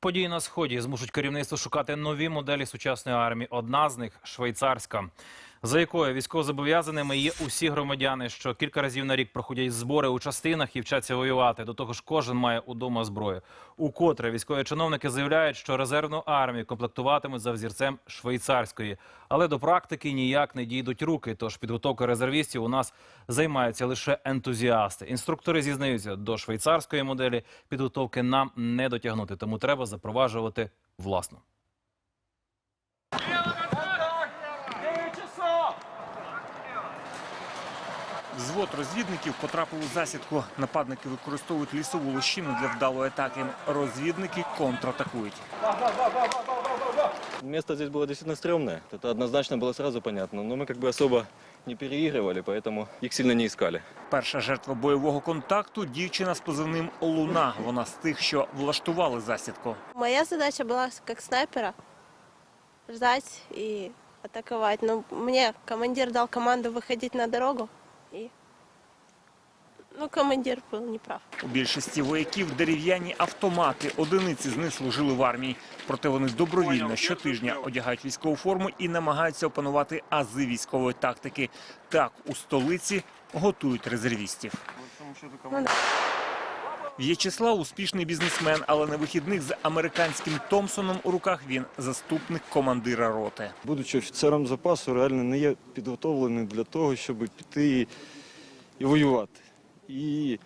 Події на сході змушуть керівництво шукати нові моделі сучасної армії. Одна з них швейцарська, за якою військовозобов'язаними є усі громадяни, що кілька разів на рік проходять збори у частинах і вчаться воювати. До того ж, кожен має удома зброю. Укотре військові чиновники заявляють, що резервну армію комплектуватимуть за взірцем швейцарської, але до практики ніяк не дійдуть руки. Тож підготовкою резервістів у нас займаються лише ентузіасти. Інструктори зізнаються, до швейцарської моделі підготовки нам не дотягнути, тому треба запроваджувати власну. Взвод розвідників потрапив у засідку. Нападники використовують лісову лощину для вдалої атаки. Розвідники контратакують. Место здесь было действительно стрёмное. Это однозначно было сразу понятно. Но мы как бы особо не переигрывали, поэтому их сильно не искали. Перша жертва бойового контакту дівчина з позивним Луна. Вона з тих, що влаштували засідку. Моя задача была как снайпера ждать и атаковать. Но мне командир дал команду выходить на дорогу. И... Ну, командир был неправ. У більшості вояків дерев'яні автомати. Одиниці з них служили в армії. Проте вони добровільно щотижня одягають військову форму і намагаються опанувати ази військової тактики. Так у столиці готують резервістів. Ну, да. В'ячеслав успішний бізнесмен, але на вихідних з американським Томсоном у руках він заступник командира роти. будучи офіцером запасу, реально не є підготовлений для того, щоб піти і, і воювати. І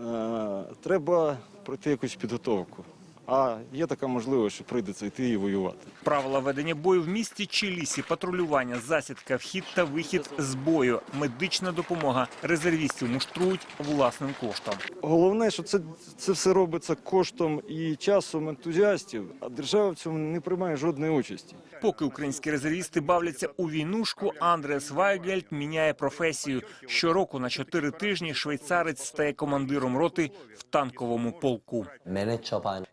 е, треба пройти якусь підготовку. А є така можливість, що прийдеться йти і воювати. Правила ведення бою в місті чи лісі, патрулювання, засідка, вхід та вихід з бою, медична допомога. Резервістів муштрують власним коштом. Головне, що це, це все робиться коштом і часом ентузіастів, а держава в цьому не приймає жодної участі. Поки українські резервісти бавляться у війнушку, Андреас Вайгельд міняє професію. Щороку на чотири тижні швейцарець стає командиром роти в танковому полку.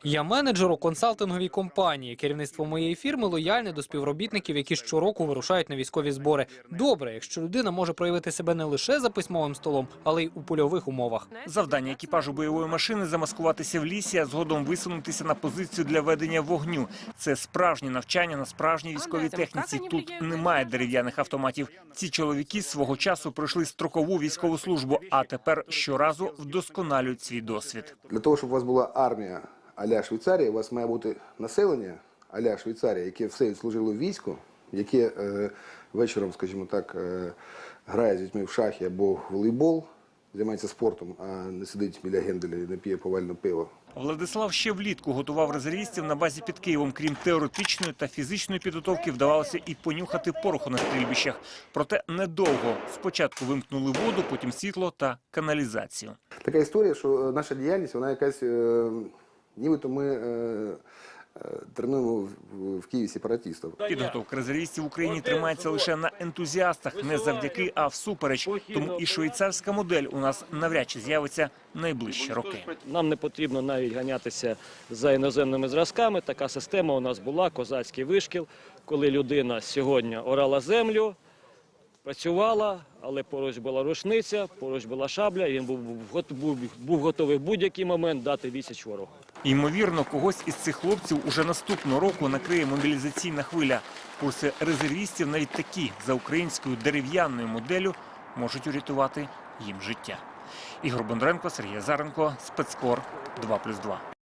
Я менеджер у консалтинговій компанії. Керівництво моєї фірми лояльне до співробітників, які щороку вирушають на військові збори. Добре, якщо людина може проявити себе не лише за письмовим столом, але й у польових умовах. Завдання екіпажу бойової машини замаскуватися в лісі, а згодом висунутися на позицію для ведення вогню. Це справжнє навчання на справжній військовій техніці. Тут немає дерев'яних автоматів. Ці чоловіки свого часу пройшли строкову військову службу, а тепер щоразу вдосконалюють свій досвід. Для того, щоб у вас була армія а-ля Швейцарія, у вас має бути населення а-ля Швейцарія, яке все відслужило в війську, яке е, вечором, скажімо так, е, грає з дітьми в шахи або в волейбол, займається спортом, а не сидить біля генделя і не п'є повальне пиво. Владислав ще влітку готував резервістів на базі під Києвом. Крім теоретичної та фізичної підготовки, вдавалося і понюхати пороху на стрільбищах. Проте недовго. Спочатку вимкнули воду, потім світло та каналізацію. Така історія, що е, наша діяльність, вона якась, е, нібито ми е, е, тренуємо в, в Києві сепаратистів. Підготовка резервістів в Україні тримається лише на ентузіастах, не завдяки, а всупереч. Тому і швейцарська модель у нас навряд чи з'явиться найближчі роки. Нам не потрібно навіть ганятися за іноземними зразками. Така система у нас була, козацький вишкіл, коли людина сьогодні орала землю, працювала, але поруч була рушниця, поруч була шабля, і він був, був, був готовий в будь-який момент дати відсіч ворогу. Ймовірно, когось із цих хлопців уже наступного року накриє мобілізаційна хвиля. Курси резервістів, навіть такі за українською дерев'яною моделлю, можуть урятувати їм життя. Ігор Бондаренко, Сергій Заренко, спецкор 2+,2.